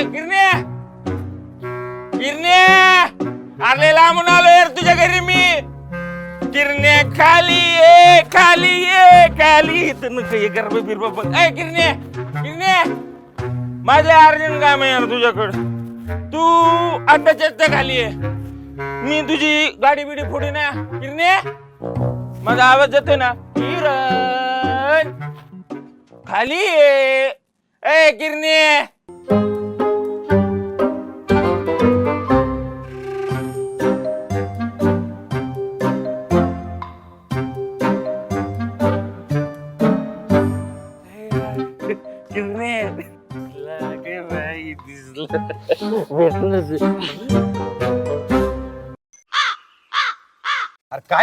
गिरण्या. गिरण्या. अरे लांबून आलो यार तुझ्या घरी मी. गिरण्या खाली ये खाली ये खाली. इथं नको ये गरबा बिरबा बघ. ऐ गिरणे गिरणे माझे अर्जंट काम आहे यार तुझ्याकडं. तू अड्डाच्या खाली ये. मी तुझी गाडी बिडी फोडी ना. गिरण्या माझा आवाज जातोय ना? किरण. खाली ये. ए गिरण्या.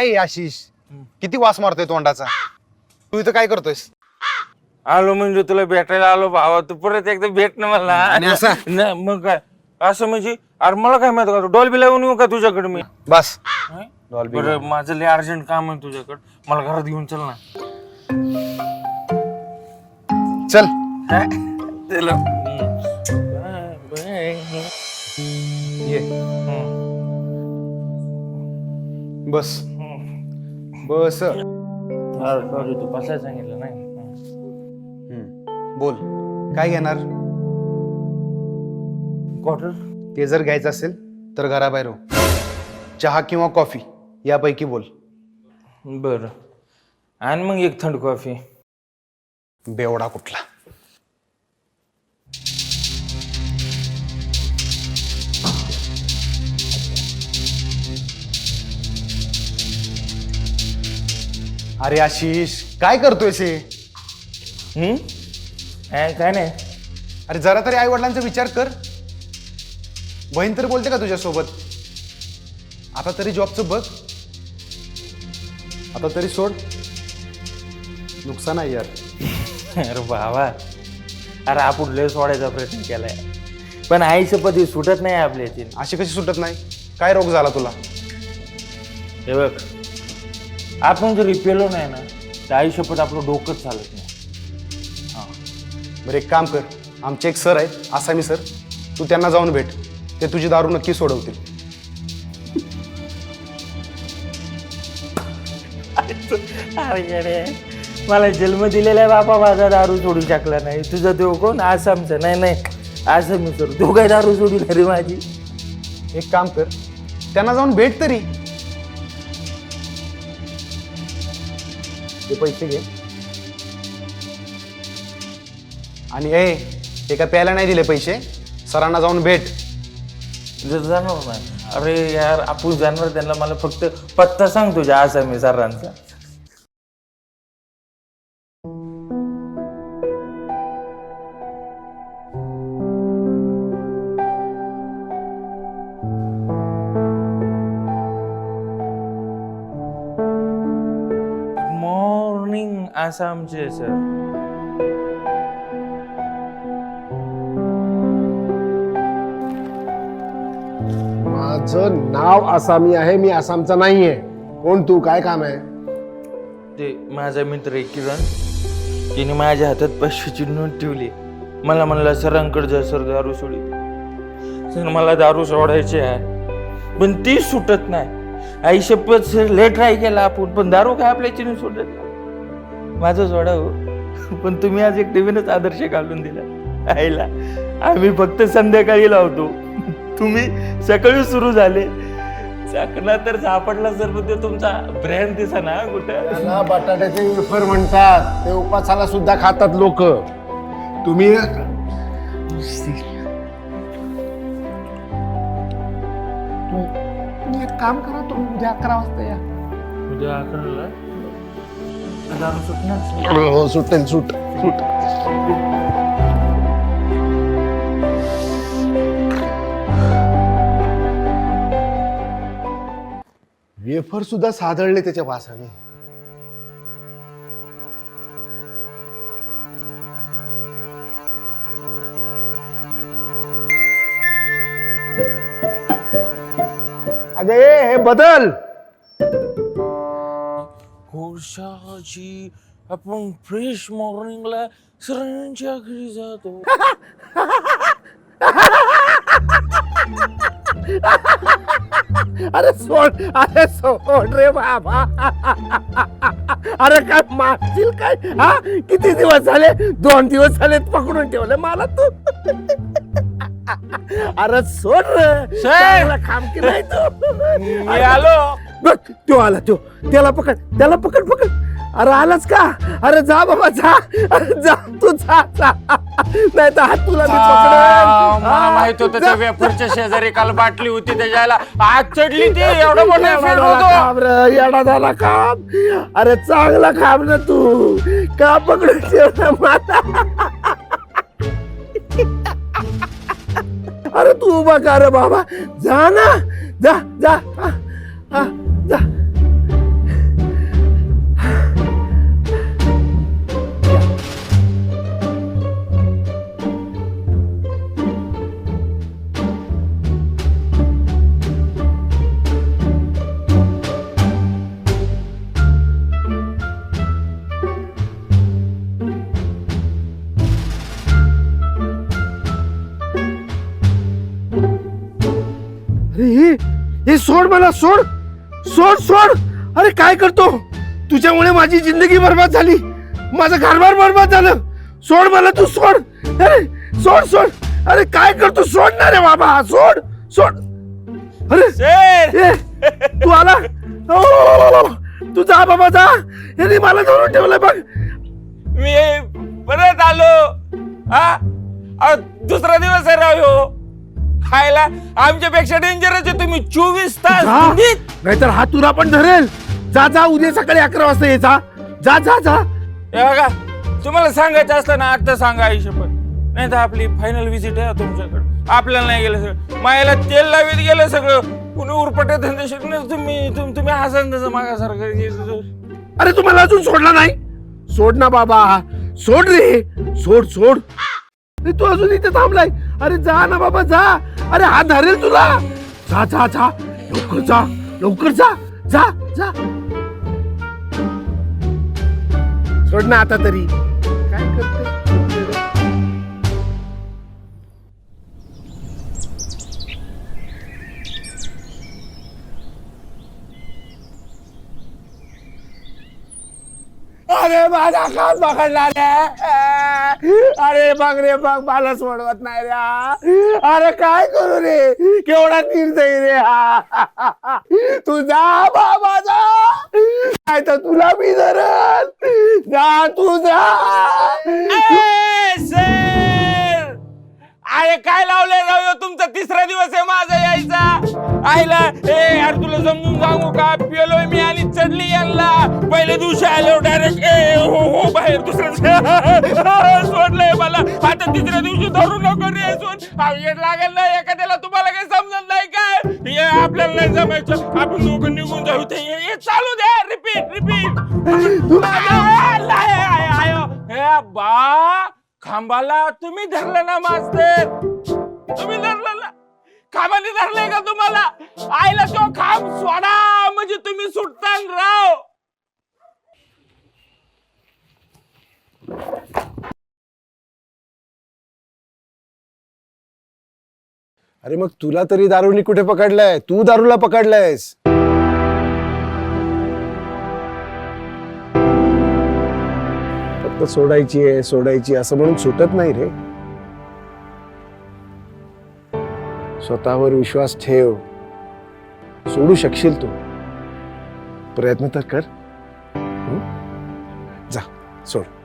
काय आशिष? किती वास मारतोय तोंडाचा? तू इथं काय करतोयस? आलो म्हणजे तुला भेटायला आलो भावा. तू परत एकदा भेट ना मला. असं? मग काय? असं म्हणजे अरे मला काय माहिती का? डॉल्बी लावून येऊ का तुझ्याकडे मी? बस. हं? Dolby बरं माझं लय अर्जंट काम आहे तुझ्याकडे. मला घरात घेऊन चल ना. चल. चला. ये. बस. बस. सॉरी तू बसायला सांगितलं नाही? हम्म. बोल. काय घेणार? क्वार्टर ते जर घ्यायचं असेल तर घराबाहेर हो. चहा किंवा कॉफी यापैकी बोल. बरं. आणि मग एक थंड कॉफी. बेवडा कुठला? अरे आशिष काय करतोयस हे? हम्म? काय काय नाही. अरे जरा तरी आई वडिलांचा विचार कर. बहीण तर बोलते का तुझ्यासोबत? आता तरी जॉबचं बघ. आता तरी सोड. नुकसान आहे यार. अरे बाबा. अरे आपण लय सोडायचा प्रयत्न केलाय. पण आई शपथ सुटत नाही आपल्याची अशी कशी सुटत नाही. काय रोग झाला तुला? हे बघ. आपण जर रिपेलो नाही ना तर शपथ आपलं डोकंच चालत नाही. बरं एक काम कर. आमचे एक सर आहेत आसामी सर. तू त्यांना जाऊन भेट. ते तुझी दारू नक्की सोडवतील. अरे येडे. मला जन्म दिलेला बापा माझा दारू सोडू शकला नाही. तुझा तो कोण? आसामचा. नाही नाही. आसामी सर. तो काय दारू सोडू रे माझी. एक काम कर. त्यांना जाऊन भेट तरी. ते पैसे घे. आणि ए ते काय प्यायला नाही दिले पैसे. सरांना जाऊन भेट. जाणार अरे यार आपण जाणार त्यांना. मला फक्त पत्ता सांग तुझ्या आसामी सरांचा. आसामचे सर. माझं नाव आसामी आहे मी आसामचा नाहीये. कोण तू? काय काम आहे? ते माझा मित्र आहे किरण. तिने माझ्या हातात पाचशेची नोट ठेवली. मला म्हणलं सरांकडे जा सर दारू सोडी. सर मला दारू सोडायची आहे. पण ती सुटत नाही. आई शपथ सर लय ट्राय केला आपण पण दारू काय आपल्याची नाही सुटत? नाही. माझं सोडा हो पण तुम्ही आज एक नवीनच आदर्श घालून दिला. आईला आम्ही फक्त संध्याकाळी लावतो. तुम्ही सकाळी सुरू झाले. चाकणा तर सापडला सर पण ते तुमचा ब्रँड दिसा ना कुठं? बटाट्याचे वेफर म्हणतात. ते उपासाला सुद्धा खातात लोक. तुम्ही तुम्ही एक काम करा तुम्ही उद्या अकरा वाजता या. उद्या अकराला? दारू सुटणार हो सुटेल सुट सुट वेफर सुद्धा साधळले त्याच्या वासाने. अगे हे बदल! खुशाची आपण फ्रेश मॉर्निंगला सरांच्या घरी जातो. अरे सोड अरे सोड रे बाबा. अरे काय मागशील काय? हा? किती दिवस झाले? दोन दिवस झाले पकडून ठेवले मला तू. अरे सोड रे. चांगला खाम की नाही तू. मी आलो. बघ तो आला तो त्याला पकड त्याला पकड पकड. अरे आलाच का? अरे जा बाबा जा. अरे जा तू जा जा. नाही तर हात तुला मी आ, पकडेन. मला माहीत होतं त्या जा. वेफरच्या शेजारी काल बाटली होती त्याच्याला आज चढली ती एवढं मोठं येडा झाला होतो. काम रे, येडा झाला काम अरे चांगला काम ना तू. का पकडून ठेवला मला अरे तू उभा का रे बाबा? जा ना. जा जा. हा, हा, हे सोड मला सोड. सोड सोड. अरे काय करतो? तुझ्यामुळे माझी जिंदगी बर्बाद झाली. माझं घरबार बर्बाद झालं. सोड मला तू सोड. अरे सोड सोड. अरे काय करतो? सोड ना रे बाबा. सोड सोड. अरे तू आला? ओ, तू जा बाबा जा. यांनी मला धरून ठेवलंय बघ. मी परत आलो. हा? दुसरा दिवस आहे राव. खायला आमच्यापेक्षा डेंजरच आहे. तुम्ही चोवीस तास जा. नाहीतर हा तुला पण धरेल. जा जा उद्या सकाळी अकरा वाजता ये जा. जा जा जा. हे बघा तुम्हाला सांगायचं असलं ना आता सांगा आयुष्य पण नाही तर आपली फायनल व्हिजिट आहे तुमच्याकडे. आपल्याला नाही गेलं सगळं. मायाला तेल लावीत गेलं सगळं. कुणी उरपटे धंदे शिकणार तुम्ही तुम- तुम्ही हसन तसं मागासारखं अरे तू मला अजून सोडला नाही? सोड ना बाबा. सोड रे. सोड सोड. अरे तू अजून इथे थांबलाय. अरे जा ना बाबा जा. अरे हा धरेल तुला. जा जा जा. लवकर जा. लवकर जा. जा जा. सोड ना आता तरी. काय करते? अरे माझा काम पकडला रे. अरे बघ रे बघ मला सोडवत नाही रे अरे काय करू रे? केवढा निर्दयी रे हा. तू जा बाबा जा. नाही तर तुला मी धरल. जा तू जा अरे काय लावलंय राव तुमचा तिसरा दिवस आहे माझा यायचा. आईला ए यार तुला समजून सांगू का? पिलोय मी चढली यांना. पहिल्या दिवशी आलो डायरेक्ट ए हो हो बाहेर दुसऱ्या दिवशी. सोडलंय मला. आता तिसऱ्या दिवशी धरू नको रे सोड. अहो, लागेल ना एखाद्याला तुम्हाला काही समजत नाही काय हे आपल्याला नाही जमायचं. आपण दोघं निघून जाऊ ते. हे- हे चालू द्या रिपीट रिपीट बा खांबाला तुम्ही धरलं ना मास्तर. तुम्ही धरलं ना. खांबाने धरलंय का तुम्हाला? आईला तो खांब सोडा. तुम्ही सुटतान राव. अरे मग तुला तरी दारूनी कुठे पकडलाय? तू दारूला पकडलायस. फक्त सोडायची आहे सोडायची असं म्हणून सुटत नाही रे. स्वतःवर विश्वास ठेव. सोडू शकशील तू. प्रयत्न तर कर. जा सोड.